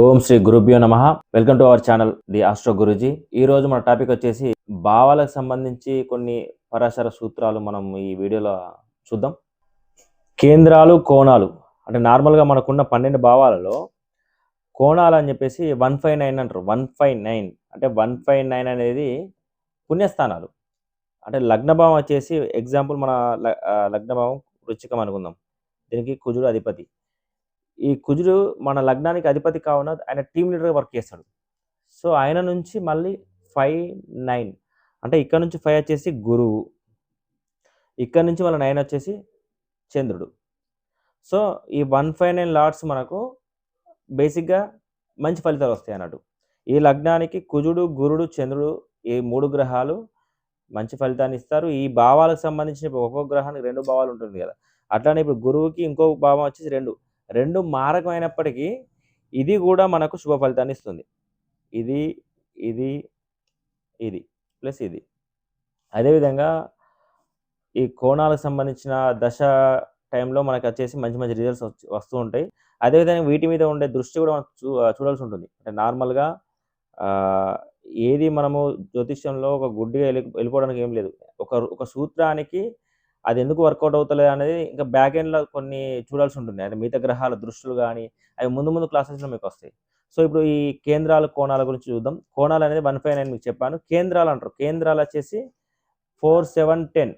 ఓం శ్రీ గురుభ్యో నమ. Welcome to our channel the astro Guruji ఈ రోజు మన టాపిక్ వచ్చేసి భావాలకు సంబంధించి కొన్ని పరాశర సూత్రాలు మనం ఈ వీడియోలో చూద్దాం. కేంద్రాలు కోణాలు అంటే నార్మల్గా మనకున్న పన్నెండు భావాలలో కోణాలు అని చెప్పేసి వన్ ఫైవ్ నైన్ అంటారు. వన్ ఫైవ్ నైన్ అంటే వన్ ఫైవ్ నైన్ అనేది పుణ్యస్థానాలు. అంటే లగ్నభావం వచ్చేసి ఎగ్జాంపుల్ మన లగ్నభావం వృచ్చికం అనుకుందాం. దీనికి కుజుడు అధిపతి. ఈ కుజుడు మన లగ్నానికి అధిపతి కావున ఆయన టీం లీడర్గా వర్క్ చేస్తాడు. సో ఆయన నుంచి మళ్ళీ ఫైవ్ నైన్ అంటే ఇక్కడ నుంచి ఫైవ్ వచ్చేసి గురువు. ఇక్కడ నుంచి మళ్ళీ నైన్ వచ్చేసి చంద్రుడు. సో ఈ వన్ ఫైవ్ నైన్ లార్డ్స్ మనకు బేసిక్గా మంచి ఫలితాలు వస్తాయి అన్నట్టు. ఈ లగ్నానికి కుజుడు గురుడు చంద్రుడు ఈ మూడు గ్రహాలు మంచి ఫలితాన్ని ఇస్తారు. ఈ భావాలకు సంబంధించిన ఇప్పుడు ఒక్కొక్క గ్రహానికి రెండు భావాలు ఉంటుంది కదా. అట్లానే ఇప్పుడు గురువుకి ఇంకో భావం వచ్చేసి రెండు. రెండు మారకమైనప్పటికీ ఇది కూడా మనకు శుభ ఫలితాన్ని ఇస్తుంది. ఇది ఇది ఇది ప్లస్ ఇది. అదేవిధంగా ఈ కోణాలకు సంబంధించిన దశ టైంలో మనకు వచ్చేసి మంచి మంచి రిజల్ట్స్ వస్తూ ఉంటాయి. అదేవిధంగా వీటి మీద ఉండే దృష్టి కూడా మనం చూ చూడాల్సి ఉంటుంది. అంటే నార్మల్గా ఏది మనము జ్యోతిష్యంలో ఒక గుడ్డిగా వెళ్ళి వెళ్ళిపోవడానికి ఏం లేదు. ఒక ఒక సూత్రానికి అది ఎందుకు వర్కౌట్ అవుతలేదు అనేది ఇంకా బ్యాక్ ఎండ్లో కొన్ని చూడాల్సి ఉంటుంది. అంటే మిగతా గ్రహాల దృష్టిలు కానీ అవి ముందు ముందు క్లాసెస్లో మీకు వస్తాయి. సో ఇప్పుడు ఈ కేంద్రాల కోణాల గురించి చూద్దాం. కోణాలు అనేది వన్ ఫైవ్ నైన్ మీకు చెప్పాను. కేంద్రాలు అంటారు. కేంద్రాలు వచ్చేసి ఫోర్ సెవెన్ టెన్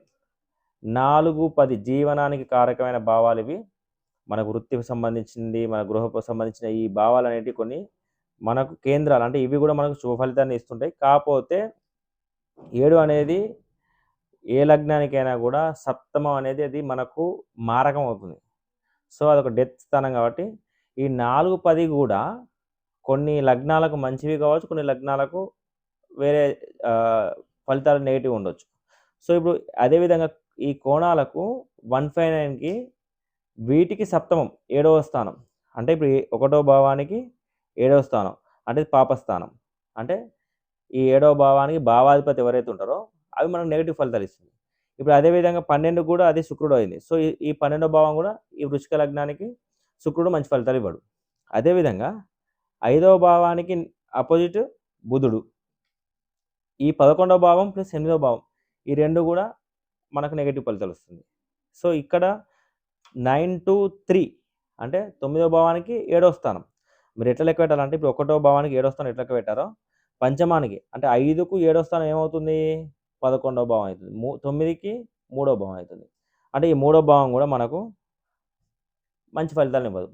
నాలుగు పది జీవనానికి కారకమైన భావాలు ఇవి. మనకు వృత్తికి సంబంధించింది మన గృహకు సంబంధించిన ఈ భావాలు అనేటివి కొన్ని మనకు కేంద్రాలు అంటే ఇవి కూడా మనకు శుభ ఫలితాన్ని ఇస్తుంటాయి. కాకపోతే ఏడు అనేది ఏ లగ్నానికైనా కూడా సప్తమం అనేది అది మనకు మారకం అవుతుంది. సో అదొక డెత్ స్థానం కాబట్టి ఈ నాలుగు పది కూడా కొన్ని లగ్నాలకు మంచివి కావచ్చు కొన్ని లగ్నాలకు వేరే ఫలితాలు నెగిటివ్ ఉండొచ్చు. సో ఇప్పుడు అదేవిధంగా ఈ కోణాలకు వన్ ఫైవ్ నైన్కి వీటికి సప్తమం ఏడవ స్థానం. అంటే ఇప్పుడు ఒకటో భావానికి ఏడవ స్థానం అంటే పాపస్థానం అంటే ఈ ఏడవ భావానికి భావాధిపతి ఎవరైతే ఉంటారో అవి మనకు నెగిటివ్ ఫలితాలు ఇస్తుంది. ఇప్పుడు అదేవిధంగా పన్నెండు కూడా అది శుక్రుడు అయింది. సో ఈ- పన్నెండో భావం కూడా ఈ వృషిక లగ్నానికి శుక్రుడు మంచి ఫలితాలు ఇవ్వడు. అదేవిధంగా ఐదవ భావానికి అపోజిట్ బుధుడు. ఈ పదకొండవ భావం ప్లస్ ఎనిమిదవ భావం ఈ రెండు కూడా మనకు నెగిటివ్ ఫలితాలు వస్తుంది. సో ఇక్కడ నైన్ టు త్రీ అంటే తొమ్మిదవ భావానికి ఏడవ స్థానం. మీరు ఎట్లా లెక్క పెట్టాలంటే ఇప్పుడు ఒకటో భావానికి ఏడో స్థానం ఎట్లా లెక్క పెట్టారో పంచమానికి అంటే ఐదుకు ఏడో స్థానం ఏమవుతుంది? పదకొండవ భావం అవుతుంది. మూ తొమ్మిదికి మూడో భావం అవుతుంది. అంటే ఈ మూడో భావం కూడా మనకు మంచి ఫలితాలను ఇవ్వదు.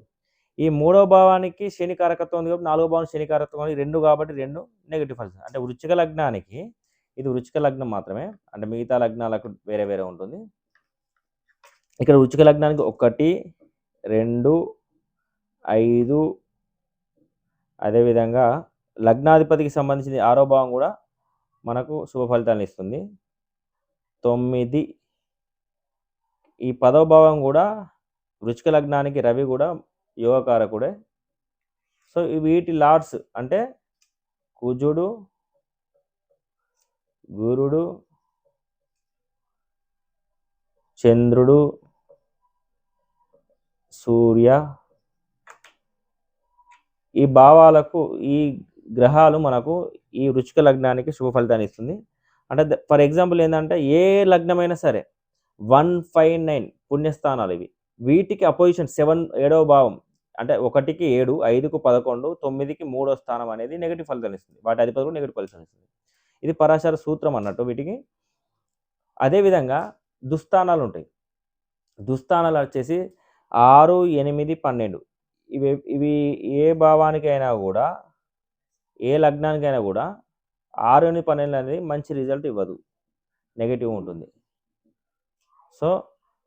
ఈ మూడో భావానికి శని కారకత్వం ఉంది కాబట్టి నాలుగో భావం శని కారకత్వం ఉంది. రెండు కాబట్టి రెండు నెగిటివ్ ఫలితం అంటే వృచ్చిక లగ్నానికి ఇది వృచ్చిక లగ్నం మాత్రమే. అంటే మిగతా లగ్నాలకు వేరే వేరే ఉంటుంది. ఇక్కడ వృచ్చిక లగ్నానికి ఒకటి రెండు ఐదు అదేవిధంగా లగ్నాధిపతికి సంబంధించిన ఆరో భావం కూడా మనకు శుభ ఫలితాలను ఇస్తుంది. తొమ్మిది ఈ పదవ భావం కూడా వృచ్చిక లగ్నానికి రవి కూడా యోగకారకుడే. సో వీటి లార్డ్స్ అంటే కుజుడు గురుడు చంద్రుడు సూర్య. ఈ భావాలకు ఈ గ్రహాలు మనకు ఈ రుచిక లగ్నానికి శుభ ఫలితాన్ని ఇస్తుంది. అంటే ఫర్ ఎగ్జాంపుల్ ఏంటంటే ఏ లగ్నమైనా సరే వన్ ఫైవ్ నైన్ పుణ్యస్థానాలు ఇవి. వీటికి అపోజిషన్ సెవెన్ ఏడవ భావం అంటే ఒకటికి ఏడు ఐదుకు పదకొండు తొమ్మిదికి మూడో స్థానం అనేది నెగిటివ్ ఫలితాన్ని ఇస్తుంది. వాటి అధిపతి కూడా నెగిటివ్ ఫలితాన్ని ఇస్తుంది. ఇది పరాశర సూత్రం అన్నట్టు వీటికి. అదేవిధంగా దుస్థానాలు ఉంటాయి. దుస్థానాలు వచ్చేసి ఆరు ఎనిమిది పన్నెండు. ఇవి ఇవి ఏ భావానికైనా కూడా ఏ లగ్నానికైనా కూడా ఆరు ఎనిమిది పన్నెండు అనేది మంచి రిజల్ట్ ఇవ్వదు. నెగిటివ్ ఉంటుంది. సో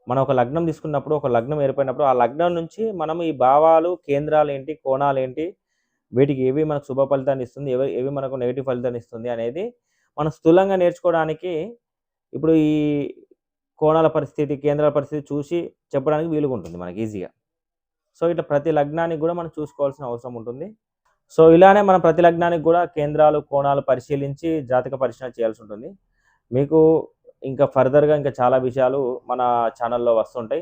మనం ఒక లగ్నం తీసుకున్నప్పుడు ఒక లగ్నం ఏర్పడినప్పుడు ఆ లగ్నం నుంచి మనం ఈ భావాలు కేంద్రాలు ఏంటి కోణాలు ఏంటి వీటికి ఏవి మనకు శుభ ఫలితాన్ని ఇస్తుంది ఏవి ఏవి మనకు నెగిటివ్ ఫలితాన్ని ఇస్తుంది అనేది మనం స్థూలంగా నేర్చుకోవడానికి ఇప్పుడు ఈ కోణాల పరిస్థితి కేంద్రాల పరిస్థితి చూసి చెప్పడానికి వీలుగా ఉంటుంది మనకి ఈజీగా. సో ఇట్లా ప్రతి లగ్నానికి కూడా మనం చూసుకోవాల్సిన అవసరం ఉంటుంది. సో ఇలానే మనం ప్రతి లగ్నానికి కూడా కేంద్రాలు కోణాలు పరిశీలించి జాతక పరిశీలన చేయాల్సి ఉంటుంది. మీకు ఇంకా ఫర్దర్గా ఇంకా చాలా విషయాలు మన ఛానల్లో వస్తుంటాయి.